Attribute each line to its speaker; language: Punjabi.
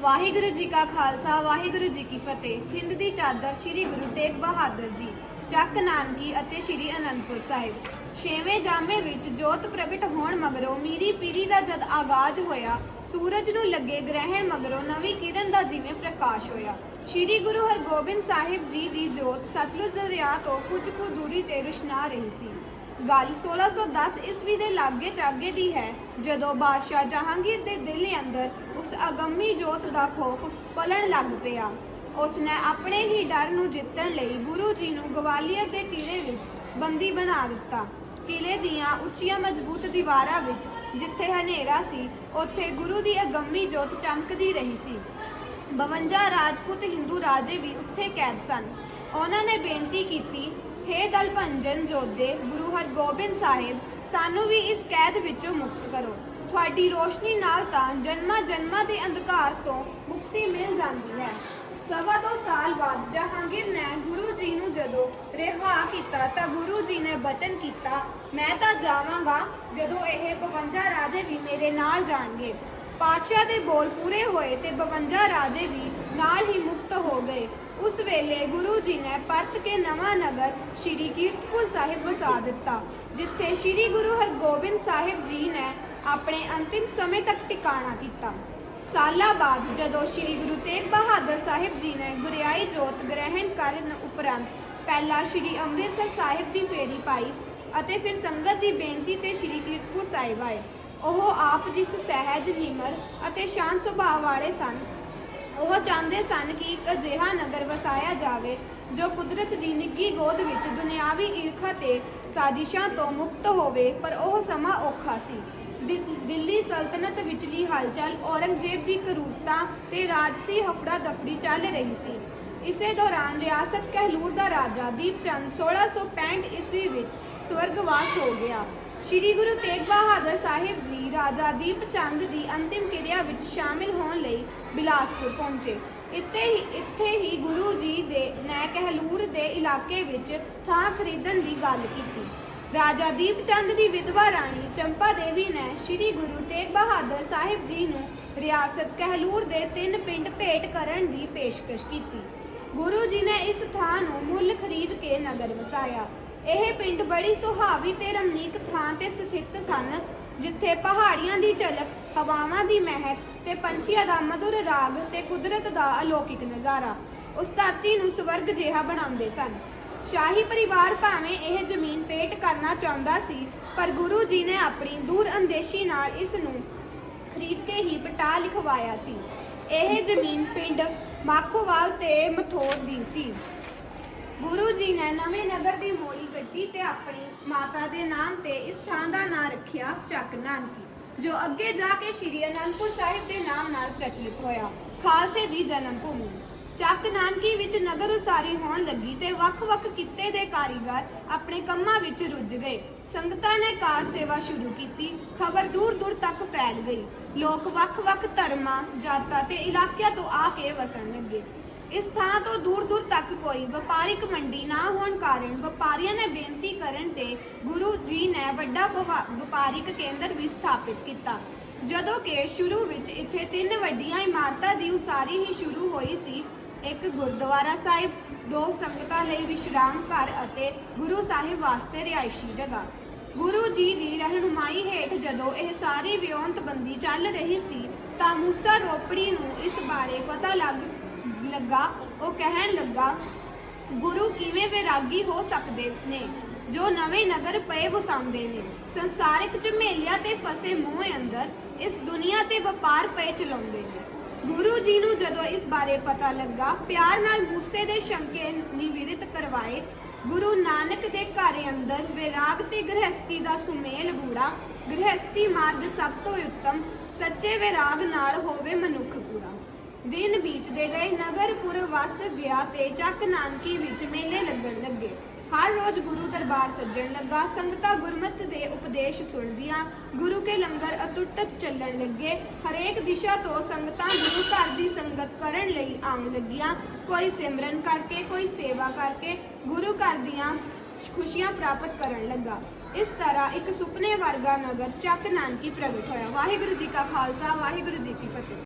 Speaker 1: ਵਾਹਿਗੁਰੂ ਜੀ ਕਾ ਖਾਲਸਾ, ਵਾਹਿਗੁਰੂ ਜੀ ਕੀ ਫਤਿਹ। ਹਿੰਦ ਦੀ ਚਾਦਰ ਸ੍ਰੀ ਗੁਰੂ ਤੇਗ ਬਹਾਦਰ ਜੀ, ਚੱਕ ਨਾਨਕੀ ਅਤੇ ਸ੍ਰੀ ਅਨੰਦਪੁਰ ਸਾਹਿਬ। ਛੇਵੇਂ ਜਾਮੇ ਵਿੱਚ ਜੋਤ ਪ੍ਰਗਟ ਹੋਣ ਮਗਰੋਂ ਮੀਰੀ ਪੀਰੀ ਦਾ ਜਦ ਆਗਾਜ਼ ਹੋਇਆ, ਸੂਰਜ ਨੂੰ ਲੱਗੇ ਗ੍ਰਹਿਣ ਮਗਰੋਂ ਨਵੀਂ ਕਿਰਨ ਦਾ ਜਿਵੇਂ ਪ੍ਰਕਾਸ਼ ਹੋਇਆ। ਸ੍ਰੀ ਗੁਰੂ ਹਰਗੋਬਿੰਦ ਸਾਹਿਬ ਜੀ ਦੀ ਜੋਤ ਸਤਲੁਜ ਦਰਿਆ ਤੋਂ ਕੁਝ ਕੁ ਦੂਰੀ ਤੇ ਰੁਸ਼ਨਾ ਰਹੀ ਸੀ। ਗੱਲ 1610 ਈਸਵੀ ਦੇ ਲਾਗੇ ਚਾਗੇ ਦੀ ਹੈ, ਜਦੋਂ ਬਾਦਸ਼ਾਹ ਜਹਾਂਗੀਰ ਦੇ ਦਿਲ ਅੰਦਰ ਉਸ ਅਗੰਮੀ ਜੋਤ ਦਾ ਖੋਫ ਪਲਣ ਲੱਗ ਪਿਆ। ਉਸ ਨੇ ਆਪਣੇ ਹੀ ਡਰ ਨੂੰ ਜਿੱਤਣ ਲਈ ਗੁਰੂ ਜੀ ਨੂੰ ਗਵਾਲੀਅਰ ਦੇ ਕਿਲੇ ਵਿੱਚ ਬੰਦੀ ਬਣਾ ਦਿੱਤਾ। ਕਿਲੇ ਦੀਆਂ ਉੱਚੀਆਂ ਮਜ਼ਬੂਤ ਦੀਵਾਰਾਂ ਵਿੱਚ ਜਿੱਥੇ ਹਨੇਰਾ ਸੀ, ਉੱਥੇ ਗੁਰੂ ਦੀ ਅਗੰਮੀ ਜੋਤ ਚਮਕਦੀ ਰਹੀ ਸੀ। 52 ਰਾਜਪੂਤ ਹਿੰਦੂ ਰਾਜੇ ਵੀ ਉੱਥੇ ਕੈਦ ਸਨ। ਉਹਨਾਂ ਨੇ ਬੇਨਤੀ ਕੀਤੀ ਹੇ ਦਲ ਭੰਜਨ ਜੋਧੇ, ਗੁਰੂ ਹਰਗੋਬਿੰਦ ਸਾਹਿਬ, ਸਾਨੂੰ ਵੀ ਇਸ ਕੈਦ ਵਿੱਚੋਂ ਮੁਕਤ ਕਰੋ। ਤੁਹਾਡੀ ਰੋਸ਼ਨੀ ਨਾਲ ਤਾਂ ਜਨਮਾਂ ਜਨਮਾਂ ਦੇ ਅੰਧਕਾਰ ਤੋਂ ਮੁਕਤੀ ਮਿਲ ਜਾਂਦੀ ਹੈ। ਸਵਾ ਦੋ ਸਾਲ ਬਾਅਦ ਜਹਾਂਗੀਰ ਨੇ ਗੁਰੂ ਜੀ ਨੂੰ ਜਦੋਂ ਰਿਹਾ ਕੀਤਾ ਤਾਂ ਗੁਰੂ ਜੀ ਨੇ ਬਚਨ ਕੀਤਾ, ਮੈਂ ਤਾਂ ਜਾਵਾਂਗਾ ਜਦੋਂ ਇਹ 52 ਰਾਜੇ ਵੀ ਮੇਰੇ ਨਾਲ ਜਾਣਗੇ। ਪਾਤਸ਼ਾਹ ਦੇ ਬੋਲ ਪੂਰੇ ਹੋਏ ਤੇ 52 ਰਾਜੇ ਵੀ ਨਾਲ ਹੀ ਮੁਕਤ ਹੋ ਗਏ। ਉਸ ਵੇਲੇ ਗੁਰੂ ਜੀ ਨੇ ਪਰਤ ਕੇ ਨਵਾਂ ਨਗਰ ਸ਼੍ਰੀ ਕੀਰਤਪੁਰ ਸਾਹਿਬ ਵਸਾ ਦਿੱਤਾ, ਜਿੱਥੇ ਸ਼੍ਰੀ ਗੁਰੂ ਹਰਗੋਬਿੰਦ ਸਾਹਿਬ ਜੀ ਨੇ ਆਪਣੇ ਅੰਤਿਮ ਸਮੇਂ ਤੱਕ ਟਿਕਾਣਾ ਕੀਤਾ। ਸਾਲਾਂ ਬਾਅਦ ਜਦੋਂ ਸ਼੍ਰੀ ਗੁਰੂ ਤੇਗ ਬਹਾਦਰ ਸਾਹਿਬ ਜੀ ਨੇ ਗੁਰਿਆਈ ਜੋਤ ਗ੍ਰਹਿਣ ਕਰਨ ਉਪਰੰਤ ਪਹਿਲਾਂ ਸ਼੍ਰੀ ਅੰਮ੍ਰਿਤਸਰ ਸਾਹਿਬ ਦੀ ਫੇਰੀ ਪਾਈ ਅਤੇ ਫਿਰ ਸੰਗਤ ਦੀ ਬੇਨਤੀ ਤੇ ਸ਼੍ਰੀ ਕੀਰਤਪੁਰ ਸਾਹਿਬ ਆਏ। ਉਹ ਆਪ ਜਿਸ ਸਹਿਜ ਨਿਮਰ ਅਤੇ ਸ਼ਾਂਤ ਸੁਭਾਅ ਵਾਲੇ ਸਨ। ਉਹ ਚਾਹੁੰਦੇ ਸਨ ਕਿ ਇੱਕ ਅਜਿਹਾ ਨਗਰ ਵਸਾਇਆ ਜਾਵੇ, ਜੋ ਕੁਦਰਤ ਦੀ ਨਿੱਗੀ ਗੋਦ ਵਿੱਚ ਦੁਨਿਆਵੀ ਈਰਖਾ ਤੇ ਸਾਜ਼ਿਸ਼ਾਂ ਤੋਂ ਮੁਕਤ ਹੋਵੇ, ਪਰ ਉਹ ਸਮਾਂ ਔਖਾ ਸੀ। ਦਿੱਲੀ ਸਲਤਨਤ ਵਿਚਲੀ ਹਲਚਲ ਔਰੰਗਜ਼ੇਬ ਦੀ ਕਰੂਰਤਾ ਤੇ ਰਾਜਸੀ ਹਫੜਾ ਦਫੜੀ ਚੱਲ ਰਹੀ ਸੀ। ਇਸੇ ਦੌਰਾਨ ਰਿਆਸਤ ਕਹਿਲੂਰ ਦਾ ਰਾਜਾ ਦੀਪ ਦੀਪਚੰਦ 1665 ਈਸਵੀ ਵਿੱਚ ਸਵਰਗਵਾਸ ਹੋ ਗਿਆ। ਸ਼੍ਰੀ ਗੁਰੂ ਤੇਗ ਬਹਾਦਰ ਸਾਹਿਬ ਜੀ, ਰਾਜਾ ਦੀਪ ਚੰਦ ਦੀ ਅੰਤਿਮ ਕਿਰਿਆ ਵਿੱਚ ਸ਼ਾਮਿਲ ਹੋਣ ਲਈ ਬਿਲਾਸਪੁਰ ਪਹੁੰਚੇ। ਇੱਥੇ ਹੀ ਇੱਥੇ ਹੀ ਗੁਰੂ ਜੀ ਦੇ ਨੇ ਕਹਿਲੂਰ ਦੇ ਇਲਾਕੇ ਵਿੱਚ ਥਾਂ ਖਰੀਦਣ ਦੀ ਗੱਲ ਕੀਤੀ। ਰਾਜਾ ਦੀਪ ਚੰਦ ਦੀ ਵਿਧਵਾ ਰਾਣੀ ਚੰਪਾ ਦੇਵੀ ਨੇ ਸ੍ਰੀ ਗੁਰੂ ਤੇਗ ਬਹਾਦਰ ਸਾਹਿਬ ਜੀ ਨੂੰ ਰਿਆਸਤ ਕਹਿਲੂਰ ਦੇ ਤਿੰਨ ਪਿੰਡ ਭੇਟ ਕਰਨ ਦੀ ਪੇਸ਼ਕਸ਼ ਕੀਤੀ। ਗੁਰੂ ਜੀ ਨੇ ਇਸ ਥਾਂ ਨੂੰ ਮੁੱਲ ਖਰੀਦ ਕੇ ਨਗਰ ਵਸਾਇਆ। ਇਹ ਪਿੰਡ ਬੜੀ ਸੁਹਾਵੀ ਤੇ ਰਮਣੀਕ ਥਾਂ ਤੇ ਸਥਿਤ ਸਨ, ਜਿੱਥੇ ਪਹਾੜੀਆਂ ਦੀ ਝਲਕ, ਹਵਾਵਾਂ ਦੀ ਮਹਿਕ ਤੇ ਪੰਛੀਆਂ ਦਾ ਮధుਰ ਰਾਗ ਤੇ ਕੁਦਰਤ ਦਾ ਅਲੌਕਿਕ ਨਜ਼ਾਰਾ ਉਸ ਧਰਤੀ ਨੂੰ ਸਵਰਗ ਜਿਹਾ ਬਣਾਉਂਦੇ ਸਨ। ਸ਼ਾਹੀ ਪਰਿਵਾਰ ਭਾਵੇਂ ਇਹ ਜ਼ਮੀਨ ਪੇਟ ਕਰਨਾ ਚਾਹੁੰਦਾ ਸੀ, ਪਰ ਗੁਰੂ ਜੀ ਨੇ ਆਪਣੀ ਦੂਰ ਅੰਦੇਸ਼ੀ ਨਾਲ ਇਸ ਨੂੰ ਖਰੀਦ ਕੇ ਹੀ ਪਟਾ ਲਿਖਵਾਇਆ ਸੀ। ਇਹ ਜ਼ਮੀਨ ਪਿੰਡ ਮਾਖੋਵਾਲ ਤੇ ਮਥੋਰ ਦੀ ਸੀ। ਗੁਰੂ ਜੀ ਨੇ ਨਵੇਂ ਨਗਰ ਦੀ ਮੋੜੀ ਕੱਢੀ ਤੇ ਆਪਣੀ ਮਾਤਾ ਦੇ ਨਾਮ ਤੇ ਇਸ ਥਾਂ ਦਾ ਨਾਂ ਰੱਖਿਆ ਚੱਕ ਨਾਨਕੀ, ਜੋ ਅੱਗੇ ਜਾ ਕੇ ਸ਼੍ਰੀ ਅਨੰਦਪੁਰ ਸਾਹਿਬ ਦੇ ਨਾਮ ਨਾਲ ਪ੍ਰਚਲਿਤ ਹੋਇਆ, ਖਾਲਸੇ ਦੀ ਜਨਮ ਭੂਮੀ। ਚੱਕ ਨਾਨਕੀ ਵਿੱਚ ਨਗਰ ਉਸਾਰੀ ਹੋਣ ਲੱਗੀ ਤੇ ਵੱਖ-ਵੱਖ ਕਿੱਤੇ ਦੇ ਕਾਰੀਗਰ ਆਪਣੇ ਕੰਮਾਂ ਵਿੱਚ ਰੁੱਝ ਗਏ। ਸੰਗਤਾਂ ਨੇ ਕਾਰ ਸੇਵਾ ਸ਼ੁਰੂ ਕੀਤੀ, ਖਬਰ ਦੂਰ-ਦੂਰ ਤੱਕ ਫੈਲ ਗਈ। ਲੋਕ ਵੱਖ-ਵੱਖ ਧਰਮਾਂ, ਜਾਤਾਂ ਤੇ ਇਲਾਕਿਆਂ ਤੋਂ ਆ ਕੇ ਵਸਣ ਲੱਗੇ। ਇਸ ਥਾਂ ਤੋਂ ਦੂਰ-ਦੂਰ ਤੱਕ ਕੋਈ ਵਪਾਰਿਕ ਮੰਡੀ ਨਾ ਹੋਣ ਕਾਰਨ ਵਪਾਰੀਆਂ ਨੇ ਬੇਨਤੀ ਕਰਨ ਤੇ ਗੁਰੂ ਜੀ ਨੇ ਵੱਡਾ ਵਪਾ- ਵਪਾਰਿਕ ਕੇਂਦਰ ਵੀ ਸਥਾਪਿਤ ਕੀਤਾ। ਜਦੋਂ ਕਿ ਸ਼ੁਰੂ ਵਿੱਚ ਇੱਥੇ ਤਿੰਨ ਵੱਡੀਆਂ ਇਮਾਰਤਾਂ ਦੀ ਉਸਾਰੀ ਹੀ ਸ਼ੁਰੂ ਹੋਈ ਸੀ, ਇੱਕ ਗੁਰਦੁਆਰਾ ਸਾਹਿਬ, ਦੋ ਸੰਗਤਾਂ ਲਈ ਵਿਸ਼ਰਾਮ ਘਰ ਅਤੇ ਗੁਰੂ ਸਾਹਿਬ ਵਾਸਤੇ ਰਿਹਾਇਸ਼ੀ ਜਗ੍ਹਾ। ਗੁਰੂ ਜੀ ਦੀ ਰਹਿਨੁਮਾਈ ਹੇਠ ਜਦੋਂ ਇਹ ਸਾਰੀ ਵਿਉਂਤਬੰਦੀ ਚੱਲ ਰਹੀ ਸੀ, ਤਾਂ ਮੂਸਾ ਰੋਪੜੀ ਨੂੰ ਇਸ ਬਾਰੇ ਪਤਾ ਲੱਗ ਲੱਗਾ, ਉਹ ਕਹਿਣ ਲੱਗਾ, ਗੁਰੂ ਕਿਵੇਂ ਵਿਰਾਗੀ ਹੋ ਸਕਦੇ ਨੇ, ਜੋ ਨਵੇਂ ਨਗਰ ਪਏ ਵਸਾਉਂਦੇ ਨੇ? ਸੰਸਾਰਿਕ ਝਮੇਲਿਆਂ ਤੇ ਫਸੇ ਮੋਹ ਅੰਦਰ, ਇਸ ਦੁਨੀਆ ਤੇ ਵਪਾਰ ਪਏ ਚਲਾਉਂਦੇ ਨੇ। ਗੁਰੂ ਜੀ ਨੂੰ ਜਦੋਂ ਇਸ ਬਾਰੇ ਪਤਾ ਲੱਗਾ, ਪਿਆਰ ਨਾਲ ਗੁੱਸੇ ਦੇ ਸ਼ੰਕੇ ਨਿਵਿਰਤ ਕਰਵਾਏ। ਗੁਰੂ ਨਾਨਕ ਦੇ ਘਰ ਅੰਦਰ ਵਿਰਾਗ ਤੇ ਗ੍ਰਹਸਤੀ ਦਾ ਸੁਮੇਲ ਗੂੜਾ। ਗ੍ਰਹਸਤੀ ਮਾਰਗ ਸਭ ਤੋਂ ਉੱਤਮ, ਸੱਚੇ ਵਿਰਾਗ ਨਾਲ ਹੋਵੇ ਮਨੁੱਖ ਦਿਨ ਬੀਤਦੇ ਗਏ ਨਗਰਪੁਰ ਵਸ ਗਿਆ ਤੇ ਚੱਕ ਨਾਨਕੀ ਵਿੱਚ ਮੇਲੇ ਲੱਗਣ ਲੱਗੇ। ਹਰ ਰੋਜ਼ ਗੁਰੂ ਦਰਬਾਰ ਸੱਜਣ ਲੱਗਾ, ਸੰਗਤਾਂ ਗੁਰਮਤਿ ਦੇ ਉਪਦੇਸ਼ ਸੁਣਦੀਆਂ। ਗੁਰੂ ਕੇ ਲੰਗਰ ਅਟੁੱਟ ਚੱਲਣ ਲੱਗੇ। ਹਰੇਕ ਦਿਸ਼ਾ ਤੋਂ ਸੰਗਤਾਂ ਗੁਰੂ ਘਰ ਦੀ ਸੰਗਤ ਕਰਨ ਲਈ ਆਉਣ ਲੱਗੀਆਂ। ਕੋਈ ਸਿਮਰਨ ਕਰਕੇ, ਕੋਈ ਸੇਵਾ ਕਰਕੇ ਗੁਰੂ ਘਰ ਦੀਆਂ ਖੁਸ਼ੀਆਂ ਪ੍ਰਾਪਤ ਕਰਨ ਲੱਗਾ। ਇਸ ਤਰ੍ਹਾਂ ਇੱਕ ਸੁਪਨੇ ਵਰਗਾ ਨਗਰ ਚੱਕ ਨਾਨਕੀ ਪ੍ਰਗਟ ਹੋਇਆ। ਵਾਹਿਗੁਰੂ ਜੀ ਕਾ ਖਾਲਸਾ, ਵਾਹਿਗੁਰੂ ਜੀ ਕੀ ਫਤਿਹ।